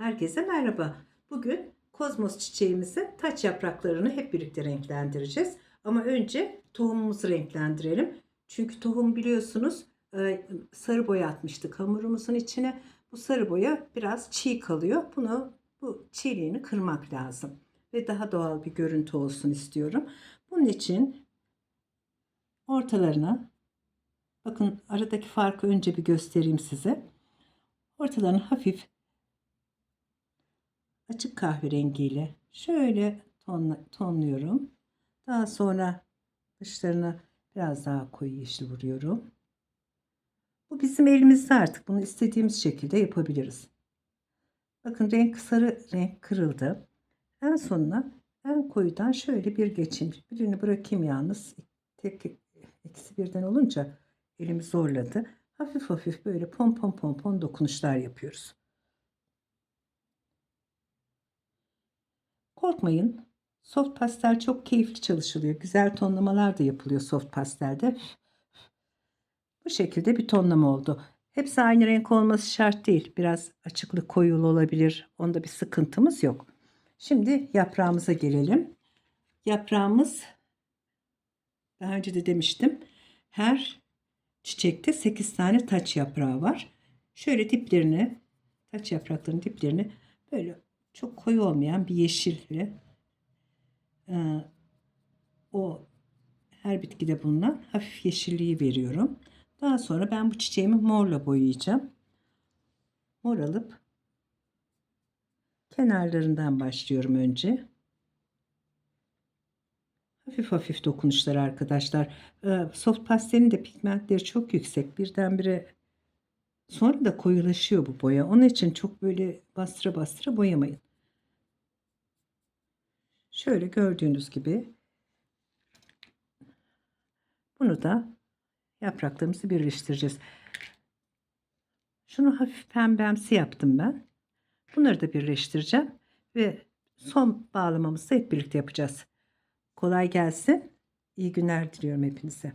Herkese merhaba. Bugün kozmos çiçeğimizin taç yapraklarını hep birlikte renklendireceğiz. Ama önce tohumumuzu renklendirelim. Çünkü tohum biliyorsunuz e, sarı boya atmıştık hamurumuzun içine. Bu sarı boya biraz çiğ kalıyor. Bunu bu çiğliğini kırmak lazım. Ve daha doğal bir görüntü olsun istiyorum. Bunun için ortalarına bakın aradaki farkı önce bir göstereyim size. Ortalarını hafif açık kahverengiyle şöyle tonluyorum. Daha sonra dışlarına biraz daha koyu yeşil vuruyorum. Bu bizim elimizde artık. Bunu istediğimiz şekilde yapabiliriz. Bakın renk sarı renk kırıldı. En sonuna en koyudan şöyle bir geçeyim. Birini bırakayım yalnız. Tek ikisi birden olunca elimi zorladı. Hafif hafif böyle pom pom pom pom dokunuşlar yapıyoruz. Korkmayın. Soft pastel çok keyifli çalışılıyor. Güzel tonlamalar da yapılıyor soft pastelde. Bu şekilde bir tonlama oldu. Hepsi aynı renk olması şart değil. Biraz açıklık koyulu olabilir. Onda bir sıkıntımız yok. Şimdi yaprağımıza gelelim. Yaprağımız daha önce de demiştim. Her çiçekte 8 tane taç yaprağı var. Şöyle diplerini, taç yapraklarının diplerini böyle çok koyu olmayan bir yeşille e, o her bitkide bulunan hafif yeşilliği veriyorum. Daha sonra ben bu çiçeğimi morla boyayacağım. Mor alıp kenarlarından başlıyorum önce. Hafif hafif dokunuşlar arkadaşlar. E, soft pastelin de pigmentleri çok yüksek. Birdenbire sonra da koyulaşıyor bu boya. Onun için çok böyle bastıra bastıra boyamayın. Şöyle gördüğünüz gibi bunu da yapraklarımızı birleştireceğiz. Şunu hafif pembemsi yaptım ben. Bunları da birleştireceğim ve son bağlamamızı hep birlikte yapacağız. Kolay gelsin. İyi günler diliyorum hepinize.